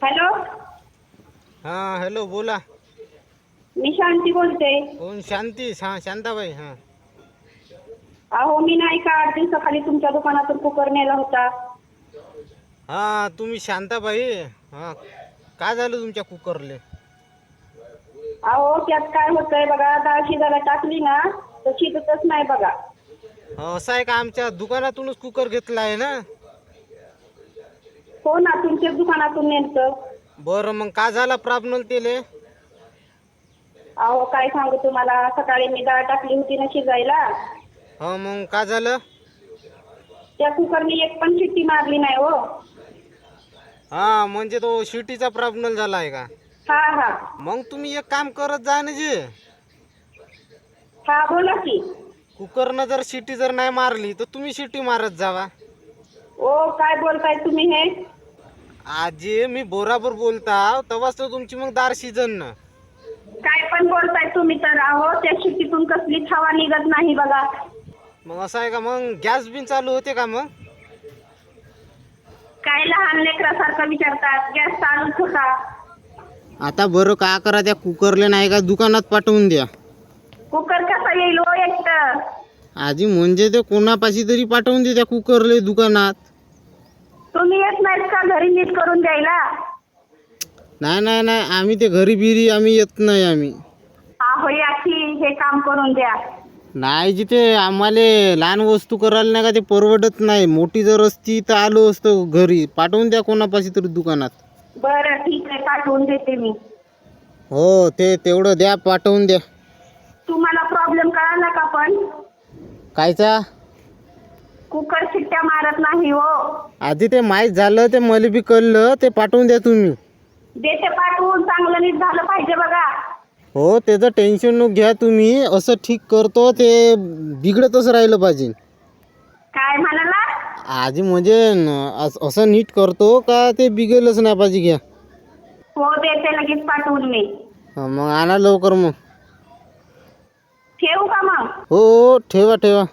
Hello? हां hello बोला. मी शांती बोलते. कोण? शांती हां शांताबाई हां. अहो मी नाही का आठ दिवसाखाली तुमच्या दुकानातून कुकर नेला होता? हां तुम्ही शांताबाई हां. काय झालं तुमच्या कुकरले? अहो त्यात काय होतंय बघा डाळ शिजायला टाकली ना तर शिजतच नाही बघा. असं आहे का? आमच्या दुकानातूनच कुकर घेतला आहे ना? हो ना तुमच्याच दुकानातून नेलतं. बरं मग काय झाला प्रॉब्लेम तेले? अहो काय सांगू तुम्हाला सकाळी मी डाळ टाकली होती ना शिजायला. हो मग काय झालं? त्या कुकरनी एक पण शिट्टी मारली नाही हो. हां म्हणजे तो शिटीचा प्रॉब्लेम झाला आहे का? हा हा. मग तुम्ही एक काम करत जा ना जे. हा बोला की. कुकरनं जर शिटी जर नाही मारली तर तुम्ही शिटी मारत जावा. ओ काय बोलताय तुम्ही हे? आजी मी बरोबर बोलता तेव्हाच तर तुमची मग दार शिजन ना. काय पण बोलताय तुम्ही तर अहो त्या शिट्टीतून कसलीच हवा निघत नाही बघा. मग असं आहे का मग? गॅस बिन चालू होते का मग? काय लहान लेकरासारखं विचारतात गॅस चालूच होता. आता बरं का करा त्या कुकरले नाही का दुकानात पाठवून द्या. कुकर कसा येईल हो एकटं? आजी म्हणजे ते कोणापाशी तरी पाठवून दे त्या कुकरले दुकानात. तुम्ही येत नाहीत का घरी नीट करून द्यायला? नाही नाही नाही. आम्ही ते घरी बिरी आम्ही येत नाही आम्ही. अहो या की हे काम करून द्या. नाही जिथे आम्हाला लहान वस्तू करायला नाही का ते परवडत नाही. मोठी जर असती तर आलो असतो घरी. पाठवून द्या कोणापाशी तरी दुकानात. बरं ठीक आहे. पाठवून देते मी. हो ते तेवढं द्या पाठवून द्या. तुम्हाला प्रॉब्लेम कळाला का पण? कायचा? कुकर शिट्ट्या मारत नाही हो. आधी ते माहीत झालं ते मला बी कळलं ते पाठवून द्या तुम्ही. देते पाठवून चांगलं नीट झालं पाहिजे बघा. हो त्याचं टेन्शन नको घ्या तुम्ही. असं ठीक करतो ते बिघडतच राहिलं पाहिजे. काय म्हणाला? आधी म्हणजे न- अस- असं नीट करतो का ते बिघडलंच नाही पाहिजे घ्या. हो देते लगेच पाठवून मी. हा, मग आणा लवकर मग. ठेवू का मग? हो हो ठेवा ठेवा.